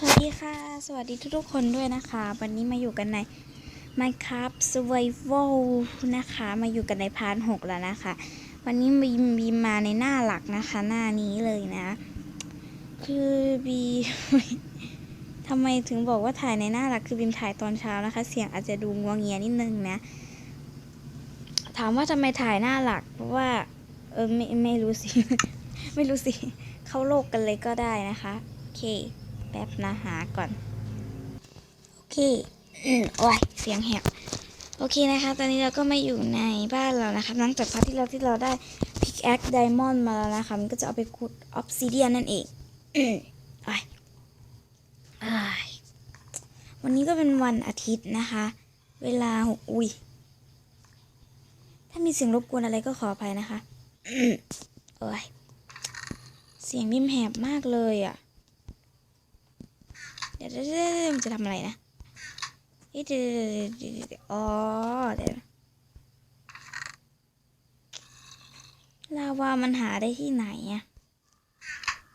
สวัสดีค่ะ สวัสดีทุกๆคนด้วยนะคะ วันนี้มาอยู่กันใน Minecraft Survival นะคะ มาอยู่กันในพาร์ทหกแล้วนะคะ วันนี้บีมบีมาในหน้าหลักนะคะ หน้านี้เลยนะ คือบีทำไมถึงบอกว่าถ่ายในหน้าหลักคือบีมถ่ายตอนเช้านะคะ เสียงอาจจะดูงัวเงียนิดนึงนะ ถามว่าทำไมถ่ายหน้าหลัก เพราะว่า เออไม่ไม่รู้สิ ไม่รู้สิ เข้าโลกกันเลยก็ได้นะคะ โอเค ป๊บนะหาก่อน โอเคอืมโอ้ยเสียงแหบโอเคนะคะ ตอนนี้เราก็มาอยู่ในบ้านเรานะคะหลังจากพาร์ทที่เราที่เราได้ pickaxe diamond มาแล้วนะคะ มันก็จะเอาไปขุด obsidian นั่นเองอืมโอ้ยโอ้ยวันนี้ก็เป็นวันอาทิตย์นะคะ เวลาหกอุ้ยถ้ามีเสียงรบกวนอะไรก็ขออภัยนะคะอืมโอ้ยเสียงบิมแหบมากเลยอะ ดี๋ยวเดี๋ยวเดี๋ยวเดี๋ยวมันจะทำอะไรนะเดี๋ยวเดี๋ยวเดี๋ยวอ๋อเดี๋ยวลาวามันหาได้ที่ไหนอะ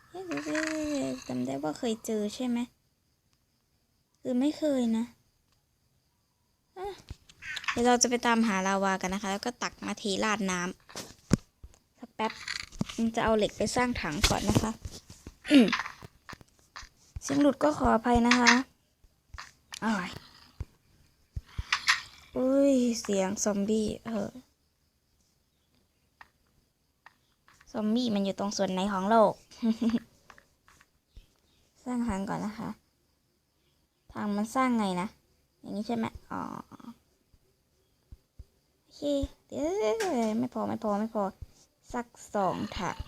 เอ๊ะเดี๋ยวเดี๋ยวจำได้ว่าเคยเจอใช่ไหมหรือไม่เคยนะเดี๋ยวเราจะไปตามหาลาวากันนะคะ แล้วก็ตักมาเทราดน้ำสักแป๊บมันจะเอาเหล็กไปสร้างถังก่อนนะคะ เสียงหลุดก็ขออภัยนะคะอ้ายอุ้ย เสียงซอมบี้ เออ ซอมบี้มันอยู่ตรงส่วนไหนของโลก สร้างทางก่อนนะคะ ทางมันสร้างไงนะ อย่างนี้ใช่ไหมอ๋อโอเคเดี๋ยวไม่พอไม่พอไม่พอ สักสองถัง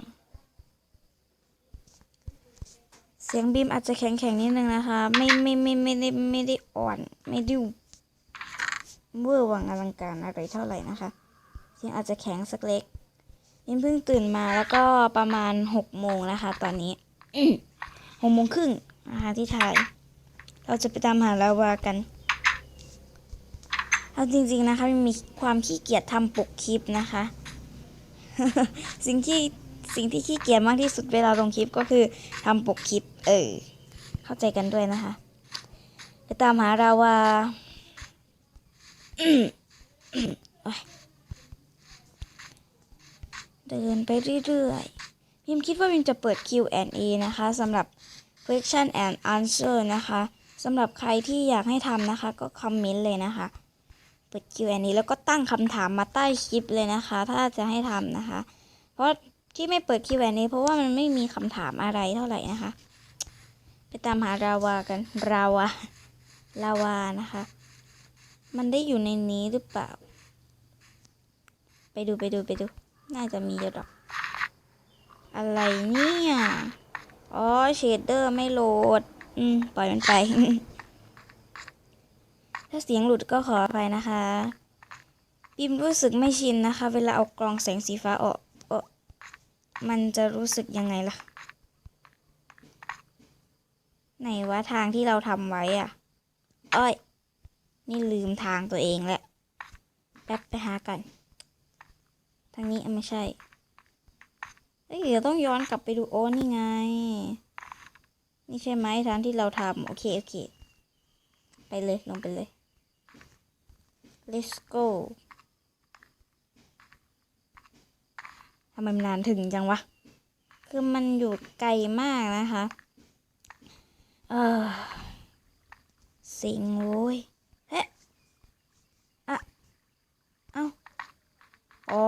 เสียงบีมอาจจะแข็งแข็งๆนิดนึงนะคะ ไม่ไม่ไม่ไม่ได้ไม่ได้อ่อนไม่ได้เวอร์วังอลังการอะไรเท่าไหร่นะคะ เสียงอาจจะแข็งสักเล็กบีมเพิ่งตื่นมาแล้วก็ประมาณหกโมงนะคะ ตอนนี้หกโมงครึ่งนะคะที่ไทยเราจะไปตามหาลาวากันเอาจริงๆนะคะมีความขี้เกียจทำปกคลิปนะคะ สิ่งที่สิ่งที่ขี้เกียจมากที่สุดเวลาลงคลิปก็คือทำปกคลิป เออ เข้าใจกันด้วยนะคะ ไปตามหาเราวาเดินไปเรื่อยๆพิมคิดว่าพิมจะเปิด Q&A นะคะสำหรับ question and answer นะคะสำหรับใครที่อยากให้ทำนะคะ ก็คอมเมนต์เลยนะคะ เปิด Q&A แล้วก็ตั้งคำถามมาใต้คลิปเลยนะคะ ถ้าจะให้ทำนะคะ เพราะที่ไม่เปิด Q&A เพราะว่ามันไม่มีคำถามอะไรเท่าไหร่นะคะ ไปตามหาราวากัน ราวาลาวานะคะ มันได้อยู่ในนี้หรือเปล่า ไปดูไปดูไปดู น่าจะมีอยู่หรอก อะไรเนี่ย อ๋อเชดเดอร์ไม่โหลด อืม ปล่อยมันไป ถ้าเสียงหลุดก็ขออภัยนะคะบิมรู้สึกไม่ชินนะคะ เวลาเอากรองแสงสีฟ้าออกออมันจะรู้สึกยังไงล่ะ ไหนวะทางที่เราทำไว้อะอ้อยนี่ลืมทางตัวเองแหละ แป๊บไปหากัน ทางนี้ไม่ใช่ เอ้ยเดี๋ยวต้องย้อนกลับไปดูโอ้นี่ไง นี่ใช่ไหมทางที่เราทำโอเค โอเค ไปเลยลงไปเลย let's go ทำไมมันนานถึงจังวะ คือมันอยู่ไกลมากนะคะ เออสิงโว้ยเฮ้อะเอ้าอ๋อ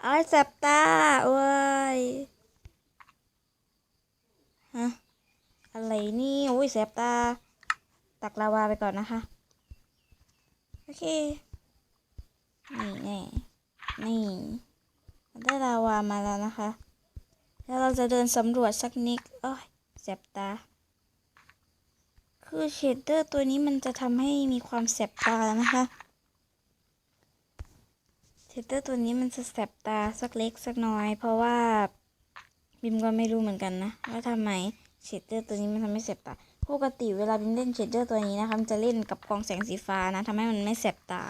ไอ้แสบตาเว้ยฮะอะไรนี่โอ้ยแสบตา ตักลาวาไปก่อนนะคะ โอเค นี่แน่นี่ได้ลาวามาแล้วนะคะ แล้วเราจะเดินสำรวจสักนิดโอ้ยแสบตา คือเชดเดอร์ตัวนี้มันจะทำให้มีความแสบตานะคะเชดเดอร์ตัวนี้มันจะแสบตาสักเล็กสักน้อย เพราะว่าบิมก็ไม่รู้เหมือนกันนะว่าทำไมเชดเดอร์ตัวนี้มันทำให้แสบตาปกติเวลาบิมเล่นเชดเดอร์ตัวนี้นะคะมันจะเล่นกับกองแสงสีฟ้านะทำให้มันไม่แสบตา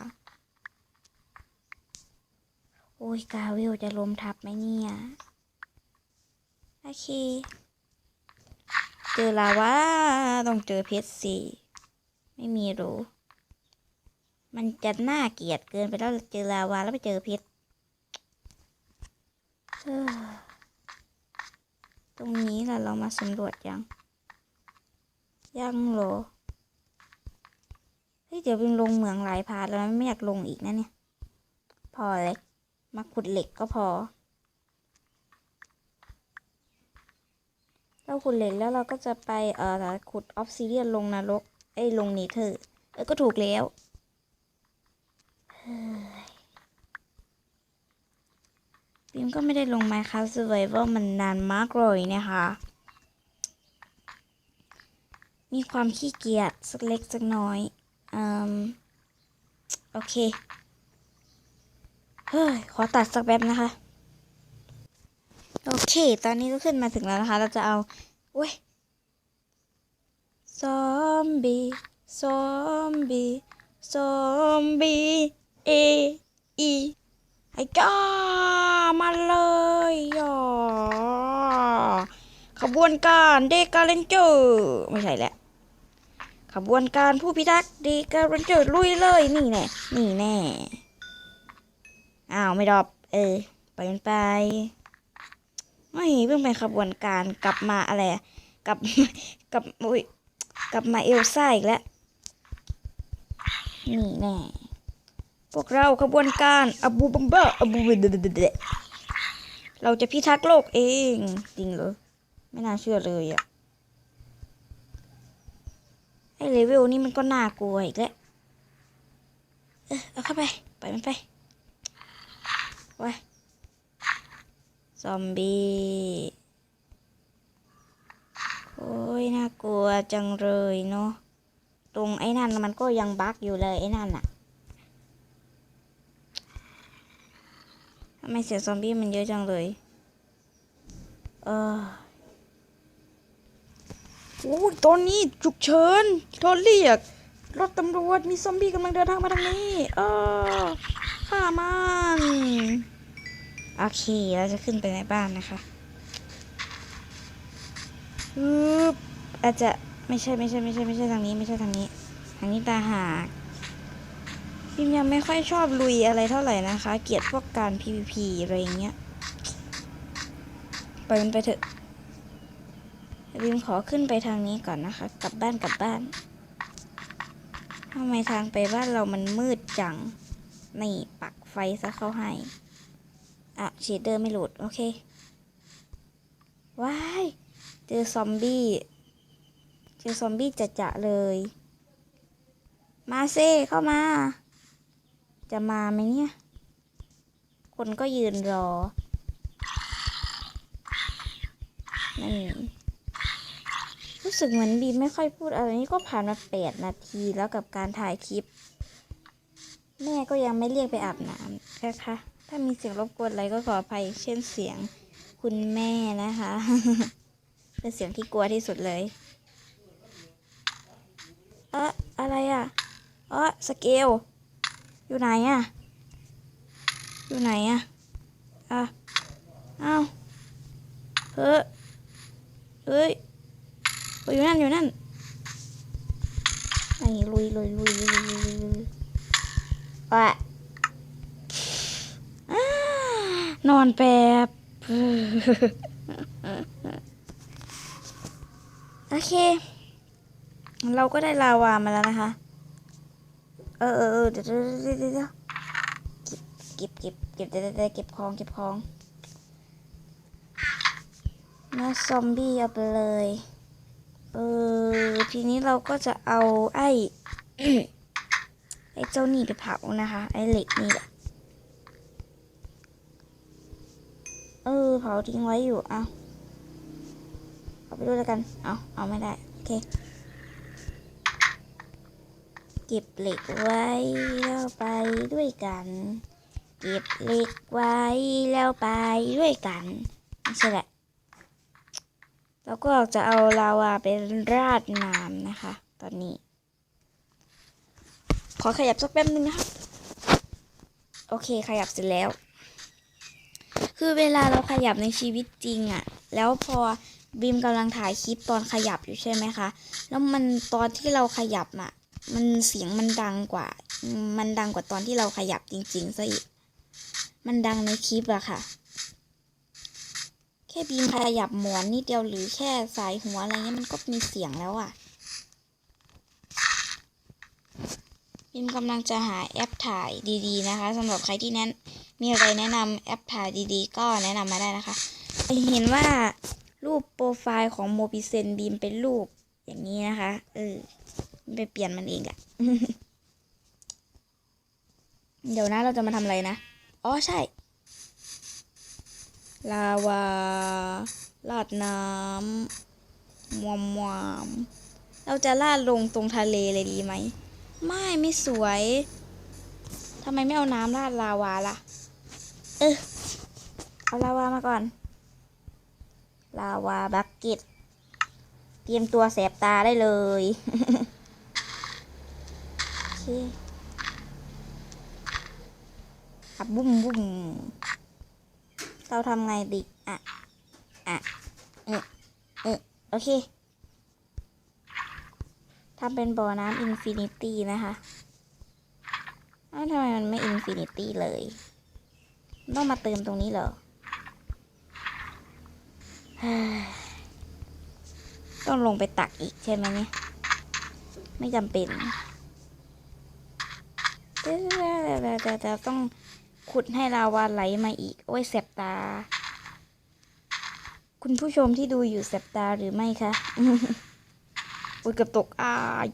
โอ้ยกาวิลจะลมทับไหมเนี่ย โอเค เจอลาวาต้องเจอเพชรสิไม่มีรูมันจะน่าเกลียดเกินไปแล้วเจอลาวาแล้วไปเจอเพชรตรงนี้ล่ะเรามาสำรวจยัง ยังหรอ เฮ้ย เดี๋ยววิงลงเหมืองหลายพาร์ทแล้วไม่อยากลงอีกนะเนี่ย พอเลย มาขุดเหล็กก็พอ เราขุดเหล็กแล้วเราก็จะไปเอ่อขุดออฟซิเดียนลงนรกไอ้ลงเนเธอร์เออก็ถูกแล้วเฮ้ยบิมก็ไม่ได้ลง Minecraft Survival มันนานมากเลยนะคะ มีความขี้เกียจสักเล็กสักน้อยอืมโอเค เฮ้ย ขอตัดสักแป๊บนะคะ โอเค ตอนนี้ก็ขึ้นมาถึงแล้วนะคะ เราจะเอาเว้ยซอมบี้ซอมบี้ซอมบี้เออีไอ้ก้ามาเลยย่อขบวนการเดกาเลนเจอร์ไม่ใช่แหละขบวนการผู้พิทักษ์เดกาเลนเจอร์ลุยเลยนี่แน่นี่แน่อ้าวไม่ดอบ เออ ไปมันไป ไม่เพิ่งไปขบวนการกลับมาอะไรอะกลับกลับอุ้ยกลับมาเอลซ่าอีกแล้วนี่แน่พวกเราขบวนการอบูบัมเบอร์อบูเดเดเดเราจะพิทักษ์โลกเอง จริงเหรอไม่น่าเชื่อเลยอะไอเลเวลนี้มันก็น่ากลัวอีกแล้วเออเอาเข้าไป ไปมันไปไว้ อมบี้ โอ้ย น่ากลัวจังเลยเนาะ ตรงไอ้นั่นมันก็ยังบั๊กอยู่เลยไอ้นั่นอะทำไมเสียงซอมบี้มันเยอะจังเลย เออโอ้ยตอนนี้ฉุกเฉินโทรเรียก รถตำรวจมีซอมบี้กำลังเดินทางมาทางนี้ เออฆ่ามัน โอเค เราจะขึ้นไปในบ้านนะคะฮึบอาจจะไม่ใช่ไม่ใช่ไม่ใช่ไม่ใช่ทางนี้ ไม่ใช่ทางนี้ ทางนี้ตาหากพิมยังไม่ค่อยชอบลุยอะไรเท่าไหร่นะคะ เกลียดพวกการ PVP อะไรอย่างเงี้ยไปมันไปเถอะพิมขอขึ้นไปทางนี้ก่อนนะคะ กลับบ้านกลับบ้านทำไมทางไปบ้านเรามันมืดจัง นี่ปักไฟซะเข้าให้ อะชีเดอร์ไม่หลุด โอเค ว้าย เจอซอมบี้ เจอซอมบี้จะจะเลย มาเซ่เข้ามา จะมาไหมเนี่ย คนก็ยืนรอ นั่นรู้สึกเหมือนบีไม่ค่อยพูดอะไรนี่ก็ผ่านมาแปดนาทีแล้วกับการถ่ายคลิป แม่ก็ยังไม่เรียกไปอาบน้ำนะคะ ถ้ามีเสียงรบกวนอะไรก็ขออภัย เช่นเสียงคุณแม่นะคะ เป็นเสียงที่กลัวที่สุดเลย เอะอะไรอะ เอะสเกล อยู่ไหนอะ อยู่ไหนอะ อะเอ้าเฮ้ยเฮ้ยเฮ้ยอยู่นั่นอยู่นั่นไอ้ลุยลุยลุยลุยลุยลุยลุยอะ อ่า นอนแป๊บ โอเค เราก็ได้ลาวามาแล้วนะคะ เออเออเดี๋ยวเดี๋ยวเดี๋ยวเก็บเก็บเก็บเดี๋ยวเดี๋ยวเก็บของเก็บของเนื้อซอมบี้เอาไปเลย เออ ทีนี้เราก็จะเอาไอ้ ไอ้เจ้านี่ไปเผานะคะ ไอ้เหล็กนี่แหละ เออเผาทิ้งไว้อยู่ เอาเอาไปด้วยแล้วกัน เอาเอาไม่ได้ โอเค เก็บเหล็กไว้แล้วไปด้วยกัน เก็บเหล็กไว้แล้วไปด้วยกันไม่ใช่แหละแล้วก็จะเอาลาวาไปราดน้ำนะคะ ตอนนี้ ขอขยับสักแป๊บนึงนะคะโอเคขยับเสร็จแล้ว คือเวลาเราขยับในชีวิตจริงอะ่ะ แล้วพอบีมกำลังถ่ายคลิปตอนขยับอยู่ใช่ไหมคะ แล้วมันตอนที่เราขยับน่ะ มันเสียงมันดังกว่า มันดังกว่าตอนที่เราขยับจริงๆซะอีก มันดังในคลิปอะค่ะ แค่บีมขยับหมอนนิดเดียวหรือแค่สายหัวอะไรเงี้ยมันก็มีเสียงแล้วอะบีมกำลังจะหาแอปถ่ายดีๆนะคะสำหรับใครที่แนะ มีอะไรแนะนำแอปถ่ายดีๆ ก็แนะนำมาได้นะคะ เห็นว่ารูปโปรไฟล์ของโมบิเซนบีมเป็นรูปอย่างนี้นะคะ เออไปเปลี่ยนมันเองแหละเดี๋ยวนะเราจะมาทำอะไรนะ อ๋อใช่ ลาวาลาดน้ำมวมมวมเราจะลาดลงตรงทะเลเลยดีไหม ไม่ไม่สวยทำไมไม่เอาน้ำราดลาวาล่ะ เออเอาลาวามาก่อน ลาวาบักเก็ตเตรียมตัวแสบตาได้เลยโอเคอะบุ้มบุ้มเราทำไงดีอะ อะเออเออโอเคทำเป็นบ่อน้ำอินฟินิตี้นะคะอ้วทำไมมันไม่อินฟินิตี้เลย ต้องมาเติมตรงนี้เหรอต้องลงไปตักอีกใช่ไหมเนี่ย ไม่จำเป็นแต่แต่แต่แต่ต้องขุดให้ลาวาไหลมาอีก โอ้ยแสบตา คุณผู้ชมที่ดูอยู่แสบตาหรือไม่คะอุ้ยเกือบตกอาย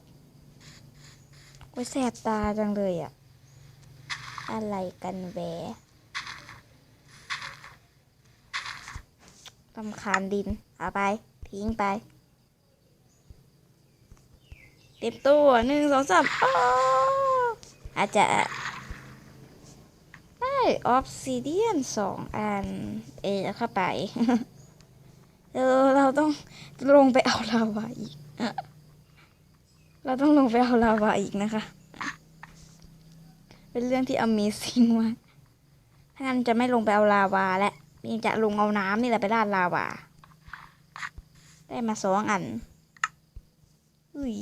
โอ้ยแสบตาจังเลยอะอะไรกันแหว ตำคาญดินเอาไป ทิ้งไป เต็มตัวหนึ่งสองสามอาจจะได้ออฟซิเดียนสองอัน เอเข้าไปเออเราต้องลงไปเอาลาวาอีก เราต้องลงไปเอาลาวาอีกนะคะ เป็นเรื่องที่ Amazing มากถ้างั้นจะไม่ลงไปเอาลาวาและ มีจะลงเอาน้ำนี่แหละไปราดลาวาได้มาสองอันอุ้ย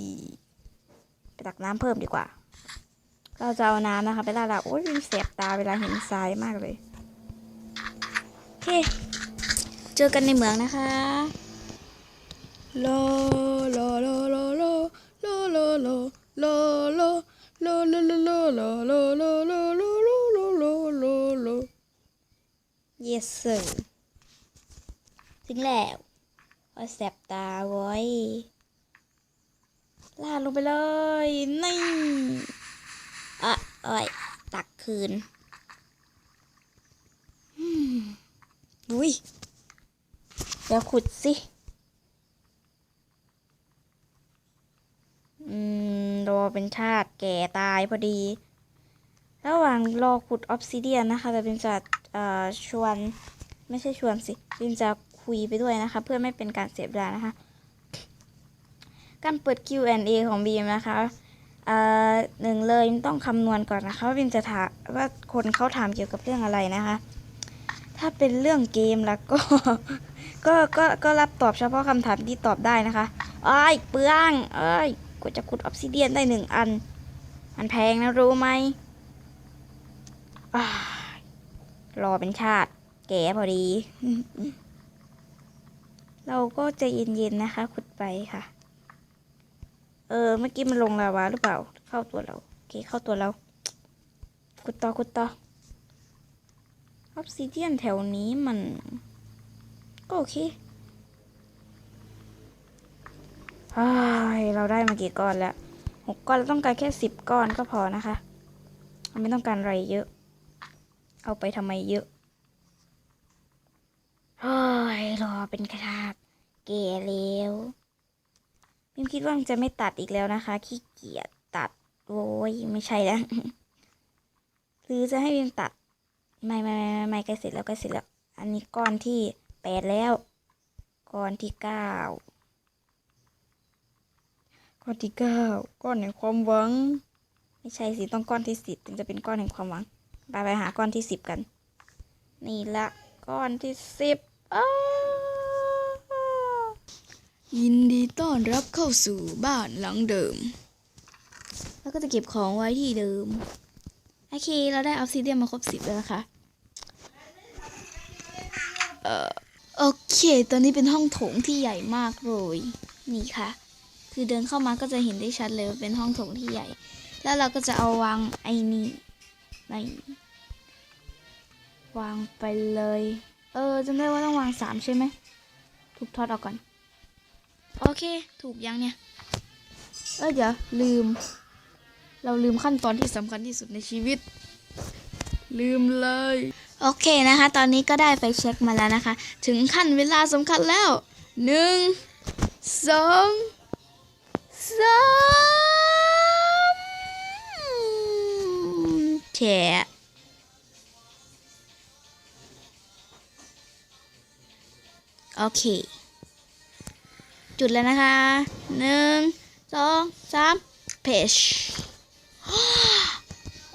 ไปตักน้ำเพิ่มดีกว่า เราจะเอาน้ำนะคะ ไปราดลาวาโอ้ยเสียบตาเวลาเห็นทรายมากเลยโอเค เจอกันในเหมืองนะคะ โล yes sir ถึงแล้วว่าแสบตาไว้ลาดลงไปเลย นี่อะเอ้ยตักคืนอืมอุ้ยเดี๋ยวขุดสิอืมรอเป็นชาติแก่ตายพอดี ระหว่างรอขุดออฟซิเดียนนะคะแต่เป็นจะเอ่อ ชวนไม่ใช่ชวนสิเป็นจะคุยไปด้วยนะคะ เพื่อไม่เป็นการเสียเวลานะคะ การเปิด Q&A ของบีมนะคะหนึ่งเลยต้องคำนวณก่อนนะคะว่าบีมจะถามว่าคนเขาถามเกี่ยวกับเรื่องอะไรนะคะ ถ้าเป็นเรื่องเกมแล้วก็ก็ก็ก็รับตอบเฉพาะคำถามที่ตอบได้นะคะเอ้ยเปลืองเอ้ยกว่าจะขุดออฟซิเดียนได้หนึ่งอัน มันแพงนะรู้ไหมอ้า รอเป็นชาติ แก่พอดี เราก็จะเย็นๆนะคะ ขุดไปค่ะ เออ เมื่อกี้มันลงลาวาหรือเปล่า เข้าตัวเรา โอเค เข้าตัวเรา ขุดต่อ ขุดต่อออฟซิเดียนแถวนี้มัน ก็โอเคเราได้มากี่ก้อนแล้วหกก้อนเราต้องการแค่สิบก้อนก็พอนะคะ ไม่ต้องการอะไรเยอะ เอาไปทำไมเยอะเฮ้ยรอเป็นคราบเกแล้วพิมคิดว่ามันจะไม่ตัดอีกแล้วนะคะ ขี้เกียจตัดโว้ยไม่ใช่แล้วหรือจะให้พิมตัดไม่ไม่ไม่ไม่ไม่ใกล้เสร็จแล้วใกล้เสร็จแล้ว อันนี้ก้อนที่แปดแล้ว ก้อนที่เก้าก้อนที่เก้าก้อนแห่งความหวัง ไม่ใช่สิต้องก้อนที่สิบถึงจะเป็นก้อนแห่งความหวัง ไปไปหาก้อนที่สิบกัน นี่ละก้อนที่สิบอ้ายยินดีต้อนรับเข้าสู่บ้านหลังเดิม แล้วก็จะเก็บของไว้ที่เดิม โอเค เราได้ออฟซิเดียนมาครบสิบแล้วนะคะโอเค ตอนนี้เป็นห้องโถงที่ใหญ่มากโรยนี่ค่ะ คือเดินเข้ามาก็จะเห็นได้ชัดเลยว่าเป็นห้องโถงที่ใหญ่ แล้วเราก็จะเอาวางไอ้นี่ใน วางไปเลย เออจำได้ว่าต้องวางสามใช่ไหมถูกทอดออกก่อน โอเค ถูกยังเนี่ย เออเดี๋ยวลืม เราลืมขั้นตอนที่สำคัญที่สุดในชีวิต ลืมเลย โอเคนะคะ ตอนนี้ก็ได้ไปเช็คมาแล้วนะคะ ถึงขั้นเวลาสำคัญแล้วหนึ่งสองสามแฉ โอเค จุดแล้วนะคะหนึ่งสองสามเพช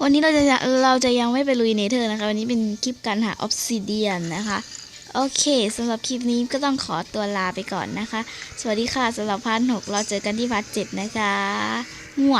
วันนี้เราจะเราจะยังไม่ไปลุยเนเธอร์นะคะ วันนี้เป็นคลิปการหาออ s ซิเดียนนะคะ โอเคสำหรับคลิปนี้ก็ต้องขอตัวลาไปก่อนนะคะ สวัสดีค่ะสำหรับพาร์ทหกเราเจอกันที่พาร์ทเจ็ดนะคะมั่ว